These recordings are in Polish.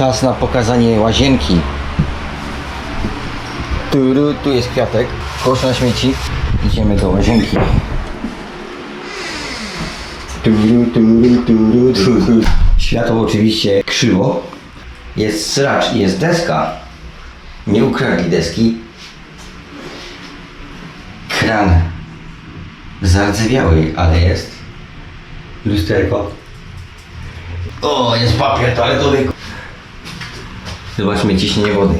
Czas na pokazanie łazienki. Turu, tu jest kwiatek. Kosz na śmieci. Idziemy do łazienki. Turu, turu, turu, turu. Światło oczywiście krzywo. Jest sracz i jest deska. Nie ukradli deski. Kran zardzewiały, ale jest. Lusterko. O, jest papier toaletowy. Zobaczmy ciśnienie wody.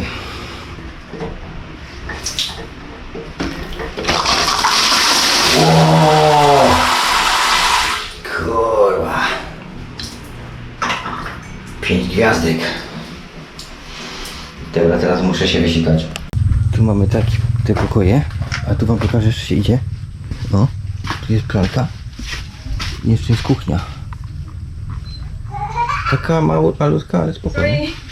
O! Kurwa. Pięć gwiazdek. Dobra, teraz muszę się wysikać. Tu mamy takie te pokoje, a tu wam pokażę, jeszcze się idzie. No, tu jest pralka. I Jeszcze jest kuchnia. Taka mało, malutka, ale spokojnie. Sorry.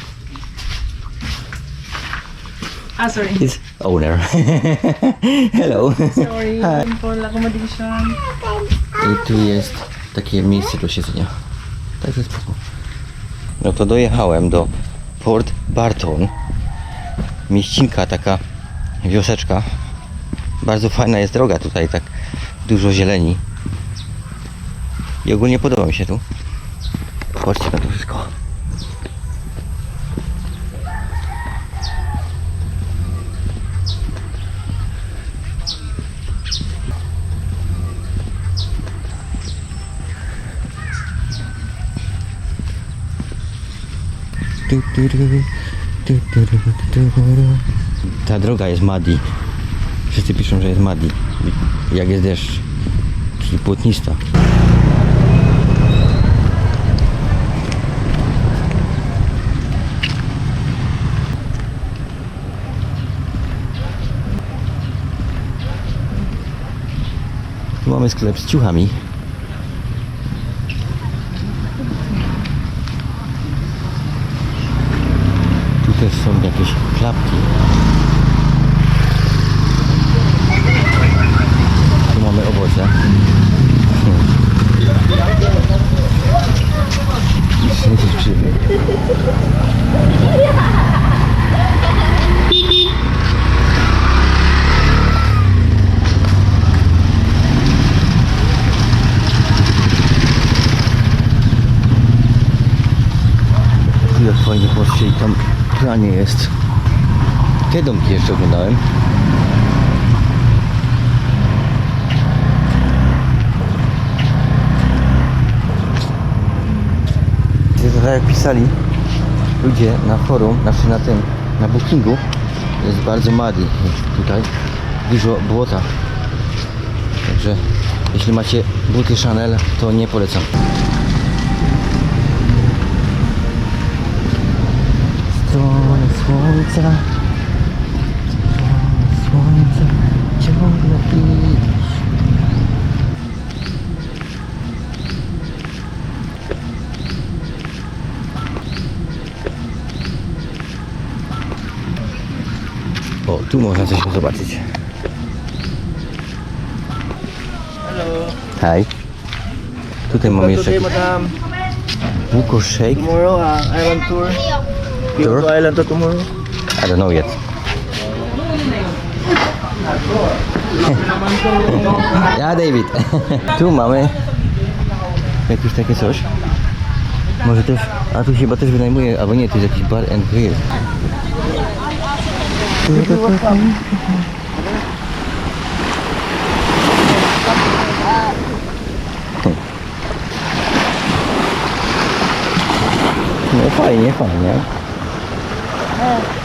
Ah, sorry. It's owner. Hello. Sorry. Hi. For accommodation. I tu jest takie miejsce do siedzenia. Także spoko. No to dojechałem do Port Barton. Mieścinka taka wioseczka. Bardzo fajna jest droga tutaj, tak dużo zieleni. I ogólnie podoba mi się tu. Patrzcie na to wszystko. Ta droga jest muddy. Wszyscy piszą, że jest muddy. Jak jest deszcz. Czyli płótnista. Tu mamy sklep z ciuchami. Tu też są jakieś klapki. Tu mamy owoce. I są dziewczyny. Patrzcie i tam planie jest. Te domki jeszcze oglądałem. Jest tak jak pisali ludzie na forum, znaczy na tym, na bookingu jest bardzo jest tutaj dużo błota także jeśli macie buty Chanel to nie polecam słońca. Słońce ciągle. O, tu można coś zobaczyć. Hello. Hej. Tutaj mam jeszcze... Buko Shake. Tomorrow, uh, island tour. Tour? Island tomorrow. I don't know yet. ja, David. tu mamy jakieś takie coś. Może też, a tu chyba też wynajmuje, albo nie, to jest jakiś bar and grill. No fajnie, fajnie.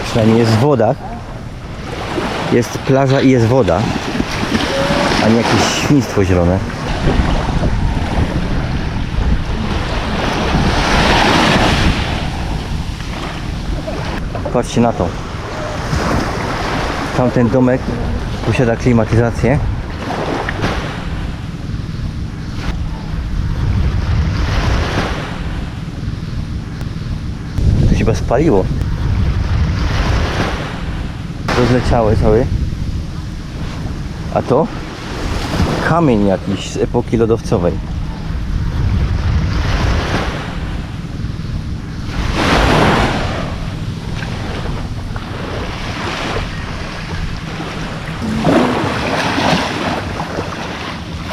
Przynajmniej jest woda. Jest plaża i jest woda. A nie jakieś świństwo zielone. Patrzcie na to. Tamten domek posiada klimatyzację. To się chyba spaliło. Rozleciały cały. A to? Kamień jakiś z epoki lodowcowej.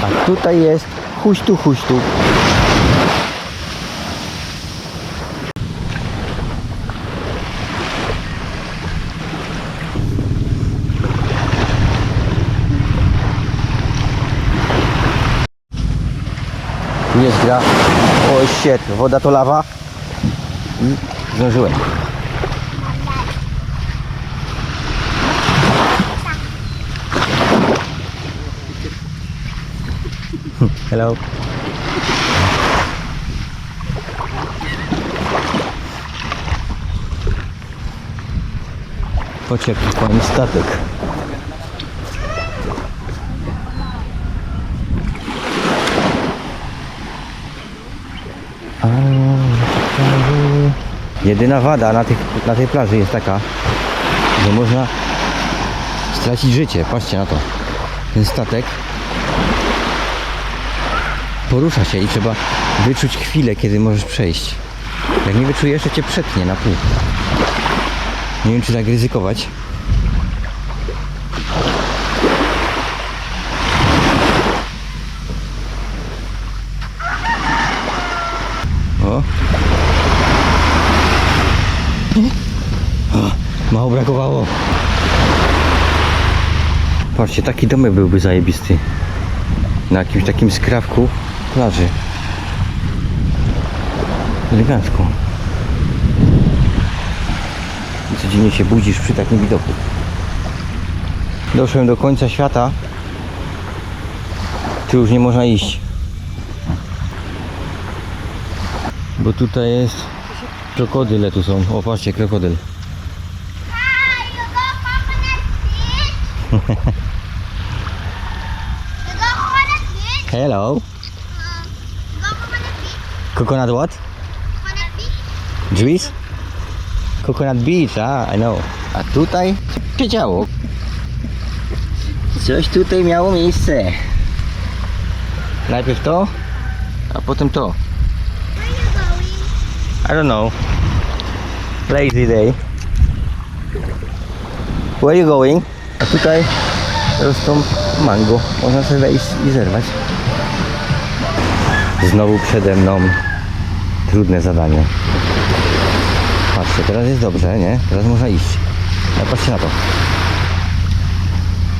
A tutaj jest huśtu huśtu. Tu jest gra. O shit, woda to lawa. I zdążyłem. Hello. Jaki fajny statek. Jedyna wada na, tych, na tej plaży jest taka, że można stracić życie. Patrzcie na to. Ten statek porusza się i trzeba wyczuć chwilę, kiedy możesz przejść. Jak nie wyczujesz, to cię przetnie na pół. Nie wiem, czy tak ryzykować. O. O, Mało brakowało. Patrzcie, taki domek byłby zajebisty. Na jakimś takim skrawku plaży. Elegancko. Codziennie się budzisz przy takim widoku. Doszłem do końca świata. Tu już nie można iść. Bo tutaj jest krokodyle tu są. O patrzcie, krokodyl. Hi, you go coconut fish. you go coconut fish. Hello. Coconut what? Juice? Coconut beach, a, I know. A tutaj się działo? Coś tutaj miało miejsce. Najpierw to, a potem to. Where are you going? I don't know. Lazy day. Where you going? A tutaj rosną mango. Można sobie wejść i zerwać. Znowu przede mną trudne zadanie. Patrzcie, teraz jest dobrze, nie? Teraz można iść. A patrzcie na to.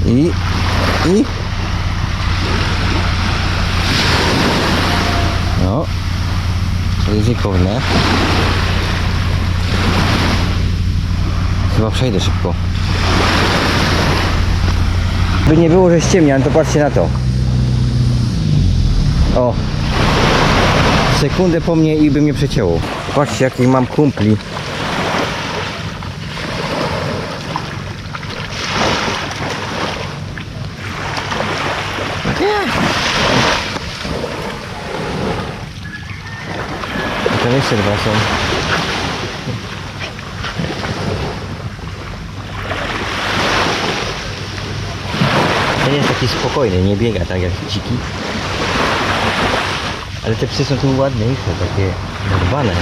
I... I... No. Ryzykowne. Chyba przejdę szybko. By nie było, że ściemniam, to patrzcie na to. O. Sekundę po mnie i by mnie przecięło. Patrzcie jakich mam kumpli. Tam jeszcze dwa są. Spokojny, nie biega tak jak dziki. Ale te psy są tu ładniejsze, takie dbane,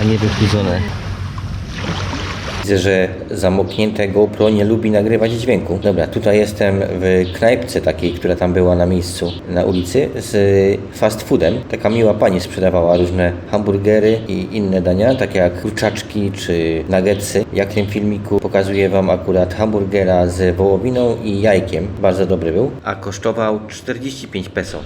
a nie wychudzone. Widzę, że zamknięte GoPro nie lubi nagrywać dźwięku. Dobra, tutaj jestem w knajpce takiej, która tam była na miejscu, na ulicy, z fast foodem. Taka miła pani sprzedawała różne hamburgery i inne dania, takie jak kurczaczki czy nuggetsy. Jak w tym filmiku pokazuję Wam akurat hamburgera z wołowiną i jajkiem. Bardzo dobry był. A kosztował 45 peso.